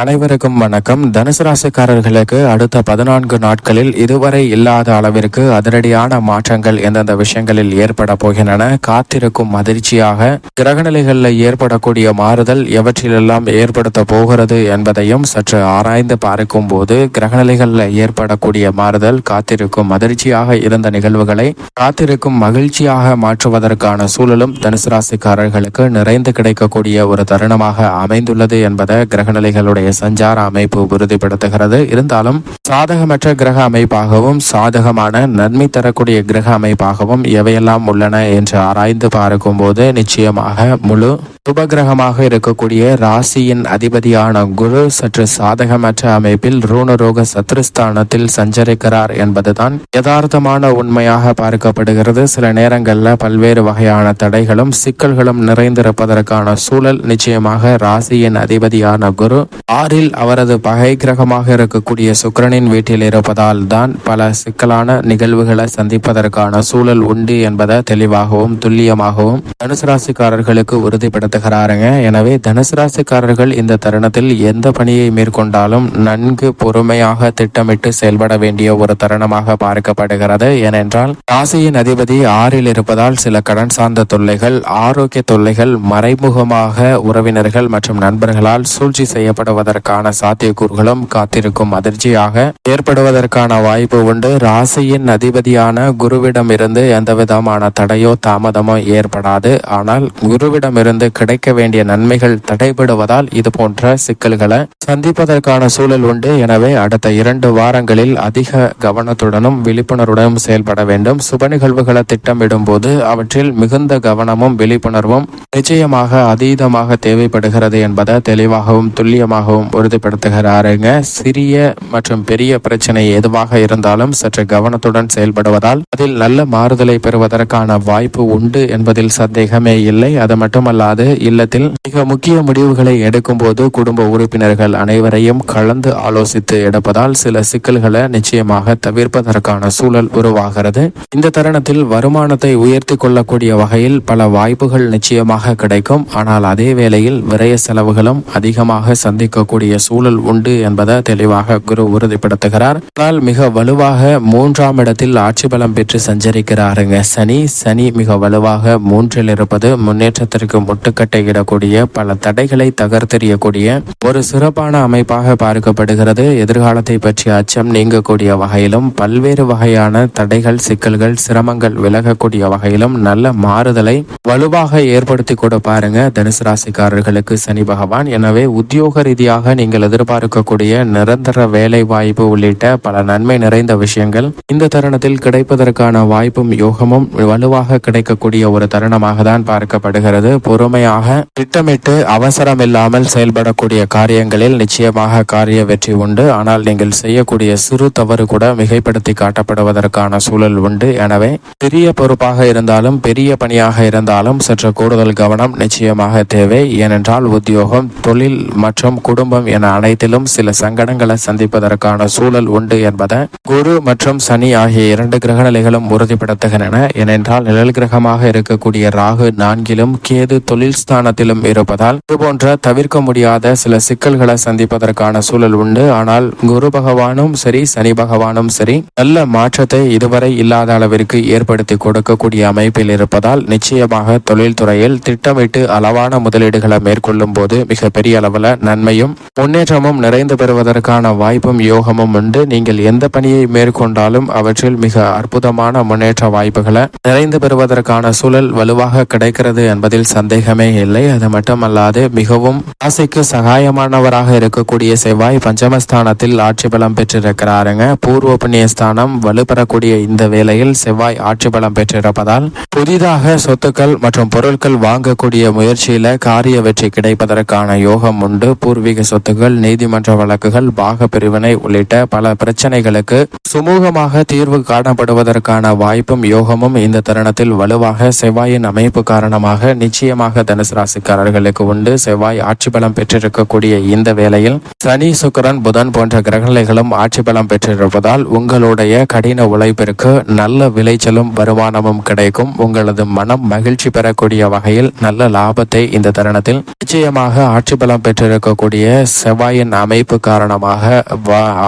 அனைவருக்கும் வணக்கம். தனுசு ராசிக்காரர்களுக்கு அடுத்த பதினான்கு நாட்களில் இதுவரை இல்லாத அளவிற்கு அதிரடியான மாற்றங்கள் எந்தெந்த விஷயங்களில் ஏற்பட போகின்றன காத்திருக்கும் அதிர்ச்சியாக கிரகநிலைகளில் ஏற்படக்கூடிய மாறுதல் எவற்றிலெல்லாம் ஏற்படுத்த போகிறது என்பதையும் சற்று ஆராய்ந்து பார்க்கும் போது கிரகநிலைகளில் ஏற்படக்கூடிய மாறுதல் காத்திருக்கும் அதிர்ச்சியாக இருந்த நிகழ்வுகளை காத்திருக்கும் மகிழ்ச்சியாக மாற்றுவதற்கான சூழலும் தனுசு ராசிக்காரர்களுக்கு நிறைந்து கிடைக்கக்கூடிய ஒரு தருணமாக அமைந்துள்ளது என்பதை கிரகநிலைகளுடைய சஞ்சார அமைப்பு உறுதிப்படுத்துகிறது. இருந்தாலும் சாதகமற்ற கிரக அமைப்பாகவும் சாதகமான நன்மை தரக்கூடிய கிரக அமைப்பாகவும் எவையெல்லாம் உள்ளன என்று ஆராய்ந்து பார்க்கும்போது நிச்சயமாக முழு சுபகிரகமாக இருக்கக்கூடிய ராசியின் அதிபதியான குரு சற்று சாதகமற்ற அமைப்பில் ரூணரோக சத்ருஸ்தானத்தில் சஞ்சரிக்கிறார் என்பதுதான் யதார்த்தமான உண்மையாக பார்க்கப்படுகிறது. சில நேரங்களில் பல்வேறு வகையான தடைகளும் சிக்கல்களும் நிறைந்திருப்பதற்கான சூழல் நிச்சயமாக ராசியின் அதிபதியான குரு ஆறில் அவரது பகை கிரகமாக இருக்கக்கூடிய சுக்கிரனின் வீட்டில் இருப்பதால் தான் பல சிக்கலான நிகழ்வுகளை சந்திப்பதற்கான சூழல் உண்டு என்பதை தெளிவாகவும் துல்லியமாகவும் தனுசு ராசிக்காரர்களுக்கு உறுதிப்படுத்துகிறாருங்க எனவே தனுசு ராசிக்காரர்கள் இந்த தருணத்தில் எந்த பணியை மேற்கொண்டாலும் நன்கு பொறுமையாக திட்டமிட்டு செயல்பட வேண்டிய ஒரு தருணமாக பார்க்கப்படுகிறது. ஏனென்றால் ராசியின் அதிபதி ஆறில் இருப்பதால் சில கடன் சார்ந்த தொல்லைகள் ஆரோக்கிய தொல்லைகள் மறைமுகமாக உறவினர்கள் மற்றும் நண்பர்களால் சூழ்ச்சி செய்யப்படுவதற்கான சாத்தியக்கூறுகளும் காத்திருக்கும் அதிர்ச்சியாக ஏற்படுவதற்கான வாய்ப்பு உண்டு. ராசியின் அதிபதியான குருவிடம் இருந்து எந்த விதமான தடையோ தாமதமோ ஏற்படாது. ஆனால் குருவிடமிருந்து கிடைக்க வேண்டிய நன்மைகள் தடைபடுவதால் இது போன்ற சிக்கல்களை சந்திப்பதற்கான சூழல் உண்டு. எனவே அடுத்த இரண்டு வாரங்களில் அதிக கவனத்துடனும் விழிப்புணர்வுடனும் செயல்பட வேண்டும். சுப நிகழ்வுகளை திட்டமிடும் போது அவற்றில் மிகுந்த கவனமும் விழிப்புணர்வும் நிச்சயமாக அதீதமாக தேவைப்படுகிறது என்பதை தெளிவாகவும் துல்லியமாகவும் உறுதிப்படுத்துகிறாருங்க. சிறிய மற்றும் பெரிய பிரச்சனை எதுவாக இருந்தாலும் சற்று கவனத்துடன் செயல்படுவதால் அதில் நல்ல மாறுதலை பெறுவதற்கான வாய்ப்பு உண்டு என்பதில் சந்தேகமே இல்லை. அது மட்டுமல்லாது இல்லத்தில் மிக முக்கிய முடிவுகளை எடுக்கும் போது குடும்ப உறுப்பினர்கள் அனைவரையும் கலந்து ஆலோசித்து எடுப்பதால் சில சிக்கல்களை நிச்சயமாக தவிர்ப்பதற்கான சூழல் உருவாகிறது. இந்த தருணத்தில் வருமானத்தை உயர்த்தி கொள்ளக்கூடிய வகையில் பல வாய்ப்புகள் நிச்சயமாக கிடைக்கும். ஆனால் அதே வேளையில் விரய செலவுகளும் அதிகமாக சந்திக்கக்கூடிய சூழல் உண்டு என்பதை தெளிவாக குரு உறுதிப்படுத்துகிறார். ஆனால் மிக வலுவாக மூன்றாம் இடத்தில் ஆட்சி பலம் பெற்று சஞ்சரிக்கிறாருங்க. சனி சனி மிக வலுவாக மூன்றில் இருப்பது முன்னேற்றத்திற்கு முட்டுக்க இடக்கூடிய பல தடைகளை தகர்த்தெறியக்கூடிய ஒரு சிறப்பான அமைப்பாக பார்க்கப்படுகிறது. எதிர்காலத்தை பற்றிய அச்சம் நீங்கக்கூடிய வகையிலும் பல்வேறு வகையான தடைகள் சிக்கல்கள் சிரமங்கள் விலகக்கூடிய வகையிலும் நல்ல மாறுதலை வலுவாக ஏற்படுத்தி கூட பாருங்க. தனுசு ராசிக்காரர்களுக்கு சனி பகவான். எனவே உத்தியோக ரீதியாக நீங்கள் எதிர்பார்க்கக்கூடிய நிரந்தர வேலை வாய்ப்பு உள்ளிட்ட பல நன்மை நிறைந்த விஷயங்கள் இந்த தருணத்தில் கிடைப்பதற்கான வாய்ப்பும் யோகமும் வலுவாக கிடைக்கக்கூடிய ஒரு தருணமாக தான் பார்க்கப்படுகிறது. பொறுமையாக திட்டமிட்டு அவசரம் இல்லாமல் செயல்படக்கூடிய காரியங்களில் நிச்சயமாக காரிய வெற்றி உண்டு. ஆனால் நீங்கள் செய்யக்கூடிய சிறு தவறு கூட மிகைப்படுத்தி காட்டப்படுவதற்கான சூழல் உண்டு. எனவே பெரிய பொறுப்பாக இருந்தாலும் பெரிய பணியாக இருந்தாலும் சற்று கூடுதல் கவனம் நிச்சயமாக தேவை. ஏனென்றால் உத்தியோகம் தொழில் மற்றும் குடும்பம் என அனைத்திலும் சில சங்கடங்களை சந்திப்பதற்கான சூழல் உண்டு என்பதை குரு மற்றும் சனி ஆகிய இரண்டு கிரகநிலைகளும் உறுதிப்படுத்துகின்றன. ஏனென்றால் நிழல் கிரகமாக இருக்கக்கூடிய ராகு நான்கிலும் கேது தொழில் ஸ்தானத்திலும் இருப்பதால் இதுபோன்ற தவிர்க்க முடியாத சில சிக்கல்களை சந்திப்பதற்கான சூழல் உண்டு. ஆனால் குரு பகவானும் சரி சனி பகவானும் சரி நல்ல மாற்றத்தை இதுவரை இல்லாத அளவிற்கு ஏற்படுத்தி கொடுக்கக்கூடிய அமைப்பில் இருப்பதால் நிச்சயமாக தொழில்துறையில் திட்டமிட்டு அளவான முதலீடுகளை மேற்கொள்ளும் போது மிக பெரிய அளவில் நன்மையும் முன்னேற்றமும் நிறைந்து பெறுவதற்கான வாய்ப்பும் யோகமும் உண்டு. நீங்கள் எந்த பணியை மேற்கொண்டாலும் அவற்றில் மிக அற்புதமான முன்னேற்ற வாய்ப்புகளை நிறைந்து பெறுவதற்கான சூழல் வலுவாக கிடைக்கிறது என்பதில் சந்தேகமே இல்லை. அது மட்டுமல்லாது மிகவும் ராசிக்கு சகாயமானவராக இருக்கக்கூடிய செவ்வாய் பஞ்சமஸ்தானத்தில் ஆட்சி பலம் பெற்றிருக்கிறாருங்க. பூர்வ புண்ணியஸ்தானம் வலுப்பெறக்கூடிய இந்த வேளையில் செவ்வாய் ஆட்சி பலம் பெற்றிருப்பதால் புதிதாக சொத்துக்கள் மற்றும் பொருட்கள் வாங்கக்கூடிய முயற்சியில காரிய வெற்றி கிடைப்பதற்கான யோகம் உண்டு. பூர்வீக சொத்துக்கள் நீதிமன்ற வழக்குகள் பாக பிரிவினை உள்ளிட்ட பல பிரச்சனைகளுக்கு சுமூகமாக தீர்வு காணப்படுவதற்கான வாய்ப்பும் யோகமும் இந்த தருணத்தில் வலுவாக செவ்வாயின் அமைப்பு காரணமாக நிச்சயமாக தனுசு ராசிக்காரர்களுக்கு உண்டு. செவ்வாய் ஆட்சி பலம் பெற்றிருக்கக்கூடிய இந்த வேளையில் சனி சுக்கரன் புதன் போன்ற கிரகநிலைகளும் ஆட்சி பலம் பெற்றிருப்பதால் உங்களுடைய கடின உழைப்பிற்கு நல்ல விளைச்சலும் வருமானமும் கிடைக்கும். உங்களது மனம் மகிழ்ச்சி பெறக்கூடிய வகையில் நல்ல லாபத்தை இந்த தருணத்தில் நிச்சயமாக ஆட்சி பலம் பெற்றிருக்கக்கூடிய செவ்வாயின் அமைப்பு காரணமாக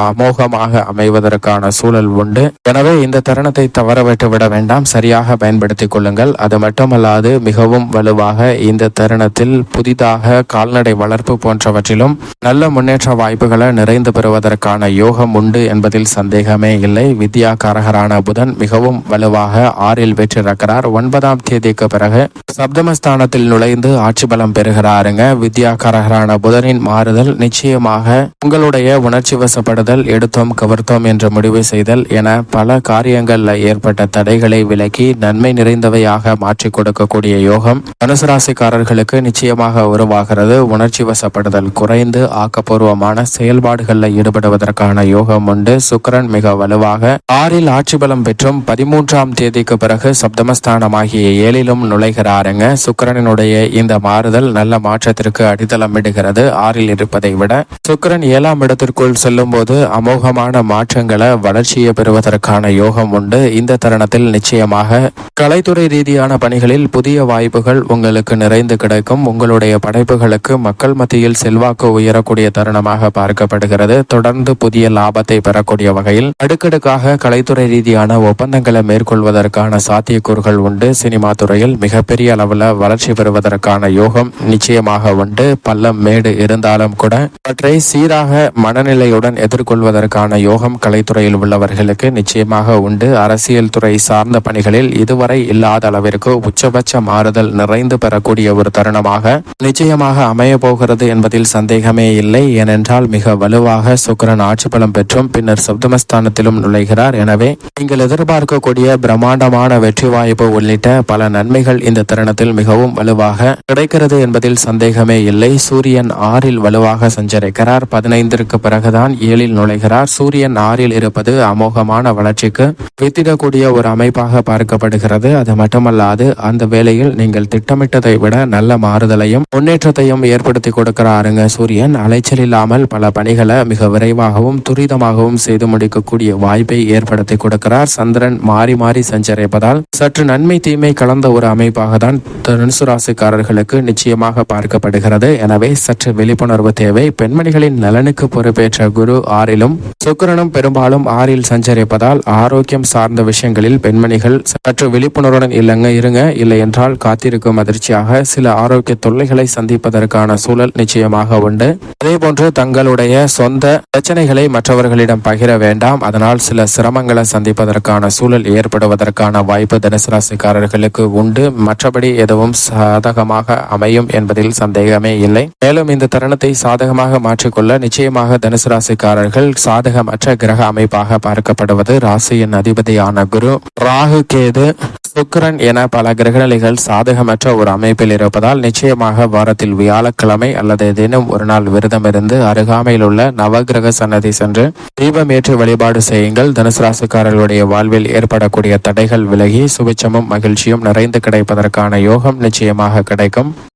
அமோகமாக அமைவதற்கான சூழல் உண்டு. எனவே இந்த தருணத்தை தவறவிட்டு விட வேண்டாம். சரியாக பயன்படுத்திக் கொள்ளுங்கள். அது மட்டுமல்லாது மிகவும் வலுவாக இந்த தருணத்தில் புதிதாக கால்நடை வளர்ப்பு போன்றவற்றிலும் நல்ல முன்னேற்ற வாய்ப்புகளை நிறைந்து பெறுவதற்கான யோகம் உண்டு என்பதில் சந்தேகமே இல்லை. வித்யா காரகரான புதன் மிகவும் வலுவாக ஆறில் பெற்றிருக்கிறார் ஒன்பதாம் தேதிக்கு பிறகு சப்தமஸ்தானத்தில் நுழைந்து ஆட்சி பலம் பெறுகிறாருங்க. வித்யா காரகரான புதனின் மாறுதல் நிச்சயமாக உங்களுடைய உணர்ச்சி வசப்படுதல் எடுத்தோம் கவர்த்தோம் என்று முடிவு செய்தல் என பல காரியங்கள்ல ஏற்பட்ட தடைகளை விலக்கி நன்மை நிறைந்தவையாக மாற்றி கொடுக்கக்கூடிய யோகம். தனுசு ராசிக்காரர்களுக்கு நிச்சயமாக உருவாகிறது. உணர்ச்சி வசப்படுதல் குறைந்து ஆக்கப்பூர்வமான செயல்பாடுகளில் ஈடுபடுவதற்கான யோகம் உண்டு. சுக்கிரன் மிக வலுவாக ஆறில் ஆட்சி பலம் பெற்றும் பதிமூன்றாம் தேதிக்கு பிறகு சப்தமஸ்தானமாகிய ஏழிலும் நுழைகிறாருங்க. சுக்கிரனினுடைய இந்த மாறுதல் நல்ல மாற்றத்திற்கு அடித்தளமிடுகிறது ஆறில் இருப்பதை விட சுக்கிரன் ஏழாம் இடத்திற்குள் செல்லும் போது அமோகமான மாற்றங்களை வளர்ச்சியை பெறுவதற்கான யோகம் உண்டு. இந்த தருணத்தில் நிச்சயமாக கலைத்துறை ரீதியான பணிகளில் புதிய வாய்ப்புகள் உங்களுக்கு நிறைந்து கிடக்கும் உங்களுடைய படைப்புகளுக்கு மக்கள் மத்தியில் செல்வாக்கு உயரக்கூடிய தருணமாக பார்க்கப்படுகிறது. தொடர்ந்து புதிய லாபத்தை பெறக்கூடிய வகையில் அடுக்கடுக்காக கலைத்துறை ரீதியான ஒப்பந்தங்களை மேற்கொள்வதற்கான சாத்தியக்கூறுகள் உண்டு. சினிமா துறையில் மிகப்பெரிய அளவில் வளர்ச்சி பெறுவதற்கான யோகம் நிச்சயமாக உண்டு. பள்ளம் மேடு இருந்தாலும் கூட அவற்றை சீராக மனநிலையுடன் எதிர்கொள்வதற்கான யோகம் கலைத்துறையில் உள்ளவர்களுக்கு நிச்சயமாக உண்டு. அரசியல் துறை சார்ந்த பணிகளில் இதுவரை இல்லாத அளவிற்கு உச்சபட்ச மாறுதல் நிறைந்து பெறக்கூடிய ஒரு தருணமாக நிச்சயமாக அமைய போகிறது என்பதில் சந்தேகமே இல்லை. ஏனென்றால் மிக வலுவாக சுக்கிரன் ஆட்சி பலம் பெற்றும் பின்னர் சப்தமஸ்தானத்திலும் நுழைகிறார். எனவே நீங்கள் எதிர்பார்க்கக்கூடிய பிரம்மாண்டமான வெற்றி வாய்ப்பு உள்ளிட்ட பல நன்மைகள் இந்த தருணத்தில் மிகவும் வலுவாக கிடைக்கிறது என்பதில் சந்தேகமே இல்லை. சூரியன் ஆறில் வலுவாக சஞ்சரிக்கிறார். பதினைந்திற்கு பிறகுதான் ஏழில் நுழைகிறார். சூரியன் ஆறில் இருப்பது அமோகமான வளர்ச்சிக்கு வித்திடக்கூடிய ஒரு அமைப்பாக பார்க்கப்படுகிறது. அது மட்டுமல்லாது அந்த வேளையில் நீங்கள் திட்டமிட்டதை விட நல்ல மாறுதலையும் முன்னேற்றத்தையும் ஏற்படுத்தி கொடுக்கிறாருங்க சூரியன். அலைச்சல் இல்லாமல் பல பணிகளை மிக விரைவாகவும் துரிதமாகவும் செய்து முடிக்கக்கூடிய வாய்ப்பை ஏற்படுத்தி கொடுக்கிறார். சந்திரன் மாறி மாறி சஞ்சரிப்பதால் சற்று நன்மை தீமை கலந்த ஒரு அமைப்பாக தான் தனுசு ராசிக்காரர்களுக்கு நிச்சயமாக பார்க்கப்படுகிறது. எனவே சற்று விழிப்புணர்வு தேவை. பெண்மணிகளின் நலனுக்கு பொறுப்பேற்ற குரு ஆறிலும் சுக்கரனும் பெரும்பாலும் ஆறில் சஞ்சரிப்பதால் ஆரோக்கியம் சார்ந்த விஷயங்களில் பெண்மணிகள் சற்று விழிப்புணர்வுடன் இல்லைங்க இருங்க. இல்லை என்றால் காத்திருக்கும் அதிர்ச்சியாக சில ஆரோக்கிய தொல்லைகளை சந்திப்பதற்கான சூழல் நிச்சயமாக உண்டு. அதே போன்று தங்களுடைய சொந்த பிரச்சனைகளை மற்றவர்களிடம் பகிர வேண்டாம். அதனால் சில சிரமங்களை சந்திப்பதற்கான சூழல் ஏற்படுவதற்கான வாய்ப்பு தனுசு ராசிக்காரர்களுக்கு உண்டு. மற்றபடி எதுவும் சாதகமாக அமையும் என்பதில் சந்தேகமே இல்லை. மேலும் இந்த தருணத்தை சாதகமாக மாற்றிக்கொள்ள நிச்சயமாக தனுசு ராசிக்காரர்கள் சாதகமற்ற கிரக அமைப்பாக பார்க்கப்படுவது ராசியின் அதிபதியான குரு ராகு கேது சுக்கரன் என பல கிரகநிலைகள் சாதகமற்ற ஒரு அமைப்பில் இருப்பதால் நிச்சயமாக வாரத்தில் வியாழக்கிழமை அல்லது தினம் ஒரு நாள் விரதம் இருந்து அருகாமையில் உள்ள நவகிரக சன்னதி சென்று தீபம் ஏற்றி வழிபாடு செய்யுங்கள். தனுசு ராசிக்காரர்களுடைய வாழ்வில் ஏற்படக்கூடிய தடைகள் விலகி சுபிச்சமும் மகிழ்ச்சியும் நிறைந்து கிடைப்பதற்கான யோகம் நிச்சயமாக கிடைக்கும்.